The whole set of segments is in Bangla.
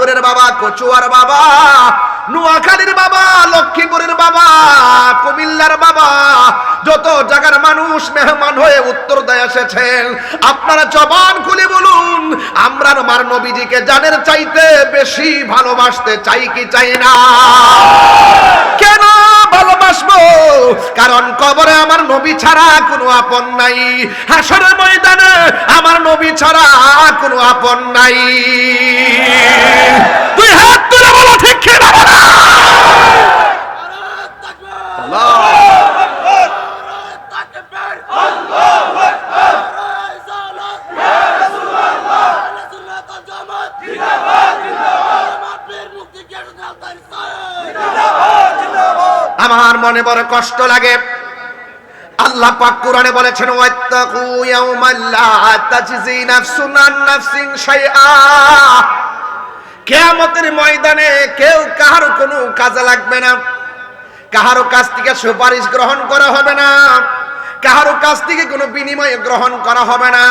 চাঁদপুরের বাবা, কচুয়ার বাবা, নোয়াখালীর বাবা, লক্ষ্মীপুরের বাবা, কুমিল্লার বাবা, যত জায়গার মানুষ মেহমান হয়ে উত্তর দেয় এসেছেন, আপনারা জবান খুলে বলুন আমরা আমার নবীজিকে জানের চাইতে বেশি ভালোবাসতে চাই কি চাই না? কেন? ভালোবাসবো। কারণ কবরে আমার নবী ছাড়া কোনো আপন নাই। হাসরের ময়দানে আমার নবী ছাড়া কোনো আপন নাই। তুই হাত তুলে বলো ঠিক কি না বলো? আল্লাহ মনে বড় কষ্ট লাগে। আল্লাহ পাক কোরআনে বলেছেন, ওয়াত্তাকু ইয়াউমান লা তাজজি নাফসুন আন নাফসিন শাইআ। কিয়ামতের ময়দানে কেউ কাহার কোনো কাজে লাগবে না। কাহারও কাছ থেকে সুপারিশ গ্রহণ করা হবে না। কাহারও কাছ থেকে কোনো বিনিময় গ্রহণ করা হবে না।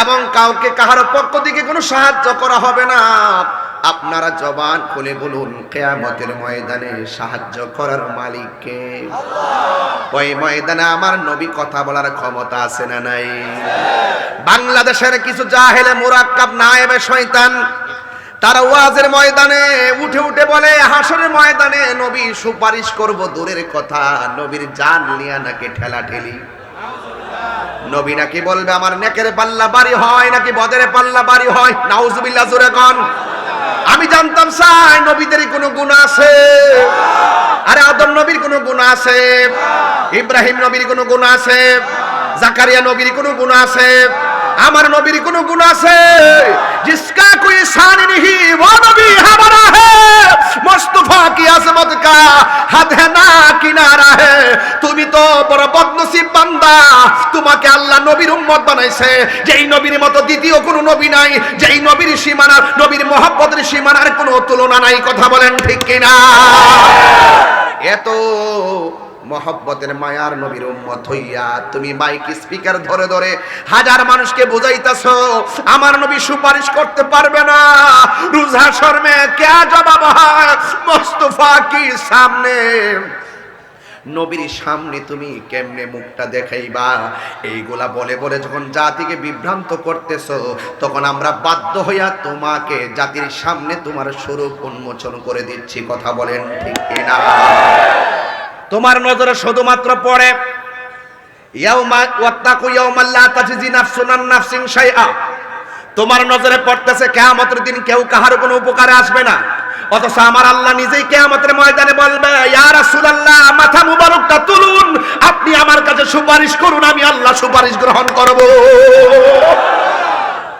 এবং কাউকে কাহারও পক্ষ থেকে কোনো সাহায্য করা হবে না। আপনারা জবান খুলে বলুন কেয়ামতের ময়দানে সাহায্য করার মালিককে ওই ময়দানে আমার নবী কথা বলার ক্ষমতা আছে না নাই? বাংলাদেশের কিছু জাহেলে মুরাক্কাব নায়েবে শয়তান তারা ওয়াজের ময়দানে উঠে উঠে বলে হাসরের ময়দানে নবী সুপারিশ করব দূরের কথা নবীর জান লিয়া নাকি ঠেলা ঠেলি? নবী নাকি বলবে আমার নেকের পাল্লা বাড়ি হয় নাকি বদের পাল্লা বাড়ি হয়? নাউজুবিল্লাহ জোরে কন। আমি জানতাম, সাই নবীদের কোনো গুণ আছে। আরে আদম নবীর কোনো গুণ আছে, ইব্রাহিম নবীর কোনো গুণ আছে, জাকারিয়া নবীর কোনো গুণ আছে, আমার নবীর কোনো গুণ আছে। জিসকা কুই সান নেহি নবী হামারা হে মোস্তফা কি আজমত কা? হাত না কিনারা হে? তুমি তো বড় বদনসিব বান্দা। তোমাকে আল্লাহ নবীর উম্মত বানাইছে। যেই নবীর মতো দ্বিতীয় কোনো নবী নাই, যেই নবীর সীমানার নবীর মহব্বতের সীমানার কোনো তুলনা নাই। কথা বলেন ঠিক কিনা? এত মহব্বতের মায়ার নবীর উম্মত হইয়া তুমি মাইক স্পিকার ধরে ধরে হাজার মানুষকে বুঝাইতাছ, আমার নবী সুপারিশ করতে পারবে না। রুজা শর্মে কে জবাব হয়? মোস্তফা কি সামনে? নবীর সামনে তুমি কেমনে মুখটা দেখাইবা? এইগুলা বলে বলে যখন জাতিকে বিভ্রান্ত করতেছো, তখন আমরা বাধ্য হইয়া তোমাকে জাতির সামনে তোমার স্বরূপ উন্মোচন করে দিচ্ছি। কথা বলেন ঠিক কিনা? তোমার নজরে শুধুমাত্র পড়ে তোমার নজরে পড়তেছে কিয়ামতের দিন কেউ কাহার কোনো উপকারে আসবে না। অথচ আমার আল্লাহ নিজেই কিয়ামতের ময়দানে বলবে মাথা মুবারকটা তুলুন, আপনি আমার কাছে সুপারিশ করুন, আমি আল্লাহ সুপারিশ গ্রহণ করব।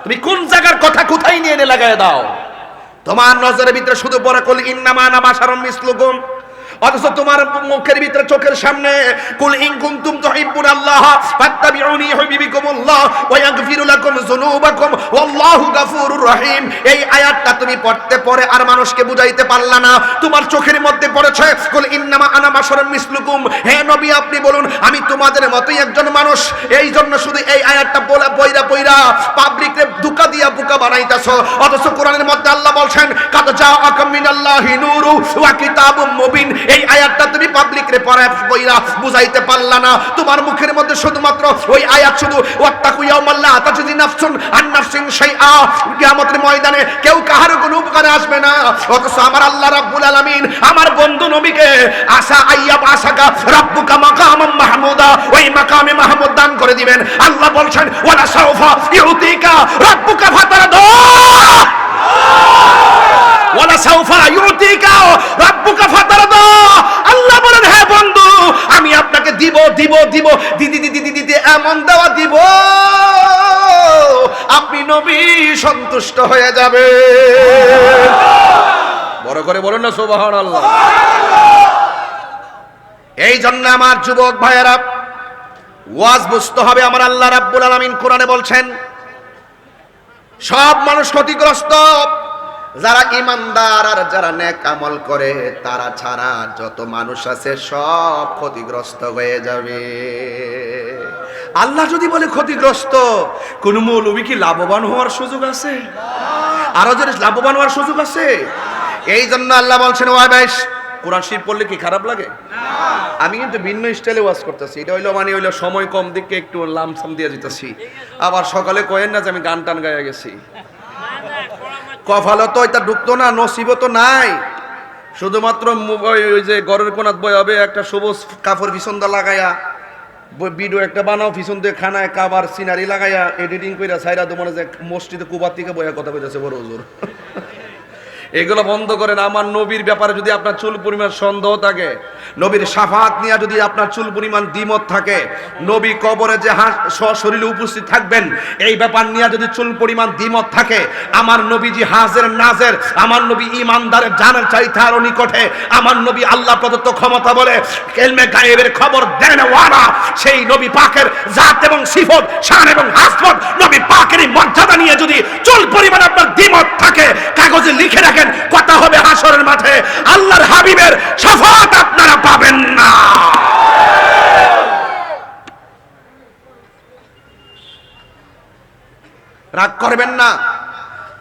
তুমি কোন জায়গার কথা কোথায় নিয়ে এনে লাগায় দাও? তোমার নজরের ভিতরে শুধু পড়ে কল ইন্নামা আনা বাশারুম মিসলুকুম। অথচ তোমার মুখের ভিতরে, চোখের সামনে, কুল ইন কুনতুম তুহিব্বুন আল্লাহ, ফাত্তাবিউনি ইউহিব্বুকুমুল্লাহ ওয়া ইয়াগফিরু লাকুম যুনুবাকুম, ওয়াল্লাহু গাফুরুর রহিম। এই আয়াতটা তুমি পড়তে পড়ে আর মানুষকে বুঝাইতে পারলা না। তোমার চোখের মধ্যে পড়েছে, কুল ইন্নামা আনা বাশারুম মিসলুকুম। হে নবী, আপনি বলুন, আমি তোমাদের মতোই একজন মানুষ। এই জন্য শুধু এই আয়াতটা বলা পয়রা পয়রা পাবলিকরে দুকা দিয়া বুকা বানাইতাছো। অথচ কোরআনের মধ্যে আল্লাহ বলছেন, কাদ জাআকাম মিনাল্লাহি নূরু ওয়া কিতাবুম মুবিন। এই আয়াতটা তুমি পাবলিক রে পড়া বইরা বুঝাইতে পারলা না। তোমার মুখের মধ্যে শুধুমাত্র ওই আয়াত শুধু ওয়াত্তাকু ইয়াউমাল্লাহ তাজদি নাফসুন আন নাফসিন শাইআ। কিয়ামতের ময়দানে কেউ কাহারও কোনো উপকারে আসবে না। অথচ আমার আল্লাহ রাব্বুল আলামিন আমার বন্ধু নবীকে আশা আইয়াব আশাকা রাব্বুকা মাকামাম মাহমুদা ওই মাকামে মাহমুদ দান করে দিবেন। আল্লাহ বলছেন ওয়ালা সাউফা ইউতিকা রাব্বুকা ফাতারা ফাতারদা ওয়ালা সাউফা ইউতিকা রাব্বুকা ফাতারদা আল্লাহ বলেন হ্যাঁ বন্ধু আমি আপনাকে দিব দিব। দিদি দিদি দিদি এমন দেওয়া দিব। আপনি নবী, সন্তুষ্ট হয়ে যাবে। বড় করে বলুন না সুবহান আল্লাহ এই জন্য আমার যুবক ভাইয়েরা, ওয়াজ বুঝতে হবে। আমার আল্লাহ রাব্বুল আলামিন কোরআনে বলছেন, সব মানুষ ক্ষতিগ্রস্ত। যারা ইমানদার আর যারা নেক আমল করে, তারা ছাড়া যত মানুষ আছে সব ক্ষতিগ্রস্ত হয়ে যাবে। আল্লাহ যদি বলে ক্ষতিগ্রস্ত, কোন মূল মৌলবী কি লাভবান হওয়ার সুযোগ আছে? আরও যদি লাভবান হওয়ার সুযোগ আছে? এই জন্য আল্লাহ বলছেন ওয়া বেশ কোরআন শরীফ পড়লে কি খারাপ লাগে? আমি কিন্তু ভিন্ন স্টাইলে ওয়াজ করতেছি। এটা হইল মানে হইল সময় কম দিকে একটু লামসাম দিয়ে দিতেছি। আবার সকালে কয়েন না যে আমি গান টান গাইয়া গেছি। কফালো তো এটা ঢুকতো না নসিবও তো নাই। শুধুমাত্র ওই যে গরের কোনাত বই হবে, একটা সবুজ কাপড় লাগাইয়া ব- ভিডিও একটা বানাও পিছন দিয়ে খানায় কাবার সিনারি লাগাইয়া এডিটিং কইরা সাইরা তোমার যে মসজিদে কুবার থেকে বইয়া কথা কইতাছে বড় হুজুর। এগুলো বন্ধ করেন। আমার নবীর ব্যাপারে যদি আপনার চুল পরিমাণ সন্দেহ থাকে, নবীর সাফাত নিয়ে যদি আপনার চুল পরিমাণ দ্বিমত থাকে, নবী কবরে যে হাস, সশরীরে উপস্থিত থাকবেন, এই ব্যাপার নিয়ে যদি চুল পরিমাণ দ্বিমত থাকে, আমার নবীজি হাজের নাজের, আমার নবী ইমানদারের জানার চাইতে আরও নিকটে, আমার নবী আল্লাহ প্রদত্ত ক্ষমতা বলে, কেলমে গায়েবের খবর দেন ওয়ালা। সেই নবী পাকের জাত এবং সিফত, শান এবং হাসমত নবী পাকেরই মর্যাদা নিয়ে যদি চুল পরিমাণ আপনার দ্বিমত থাকে, কাগজে লিখে রাখেন, কথা হবে হাসরের মাঠে, আল্লাহর হাবিবের সাফাত আপনারা পাবেন না। রাগ করবেন না।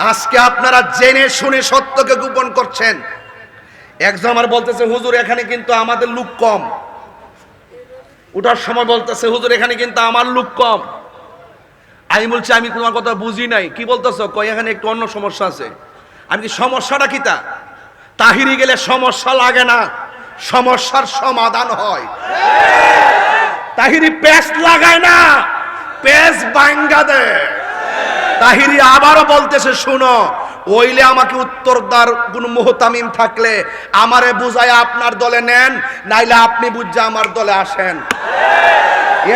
আজকে আপনারা জেনে শুনে সত্যকে গোপন করছেন। একজন আমার বলতেছে, হুজুর, এখানে কিন্তু আমাদের লোক কম। ওটার সময় বলতেছে, হুজুর, এখানে কিন্তু আমার লোক কম। আমি বলছি, আমি তোমার কথা বুঝি নাই। কি বলতেছো? কই, এখানে একটু অন্য সমস্যা আছে। আমি কি সমস্যাটা কি তা? তাহিরি গেলে সমস্যা লাগে না। সমস্যার সমাধান হয়। তাহিরি পেস্ট লাগায় না। পেস্ট বাঙ্গা দেয় তাহিরি আবারও বলতেছে, শুনো ওইলে আমাকে উত্তরদার কোন মোহতামিম থাকলে। আমারে বুঝায় আপনার দলে নেন, নাইলে আপনি বুঝা আমার দলে আসেন।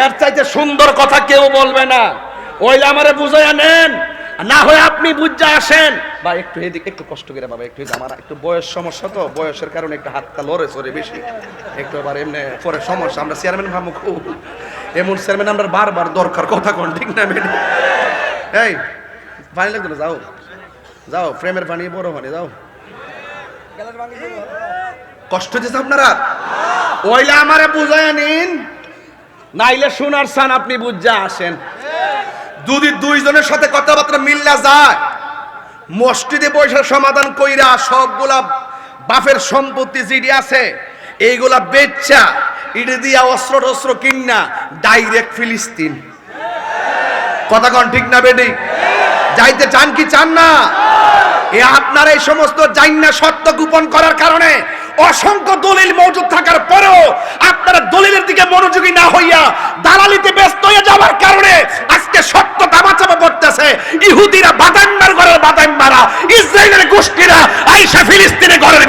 এর চাইতে সুন্দর কথা কেউ বলবে না। ওইলে আমারে বুঝাইয়া নেন, না হয় আপনি বুঝা আসেন। বা একটু এদিকে, একটু কষ্ট করে বাবা, একটু আমার একটু বয়স সমস্যা তো, বয়সের কারণে একটু হাতটা লড়ে সরে বেশি। একটু আবার এমনি পরে সমস্যা, আমরা চেয়ারম্যান ভাবো খুব। এমন চেয়ারম্যান আমরা বারবার দরকার, কথা কোন, ঠিক না এই লাগতো যাও। যাও ফ্রেমের পানি বড় পানি যাও। কষ্ট হচ্ছে আপনারা? ওইলে আমারে বুঝায় নিন। নাইলে শোনার সান আপনি বুঝা আসেন। যদি দুইজনের সাথে কথাবার্তা মিল্লা যায় মসজিদে পয়সার সমাধান কইরা সবগুলা বাপের সম্পত্তি জিডি আছে এইগুলা বেচা ইডি দিয়া অস্ত্র টস্ত্র কিনা ডাইরেক্ট ফিলিস্তিন। কথা কন ঠিক না বেডি যাইতে চান কি চান না? এ আপনার এই সমস্ত জাইন্না সত্য গোপন করার কারণে অসংখ্য দলিল মজুদ থাকার পরেও আপনারা দলিলের দিকে মনোযোগী না হইয়া দালালিতে ব্যস্ত হয়ে যাওয়ার কারণে আজকে সত্য দামাচাপা পড়তেছে ইহুদিরা বাদাম মার ঘরের বাদাম মারা, ইসরায়েলের গোষ্ঠীরা আইসা ফিলিস্তিনে ঘরের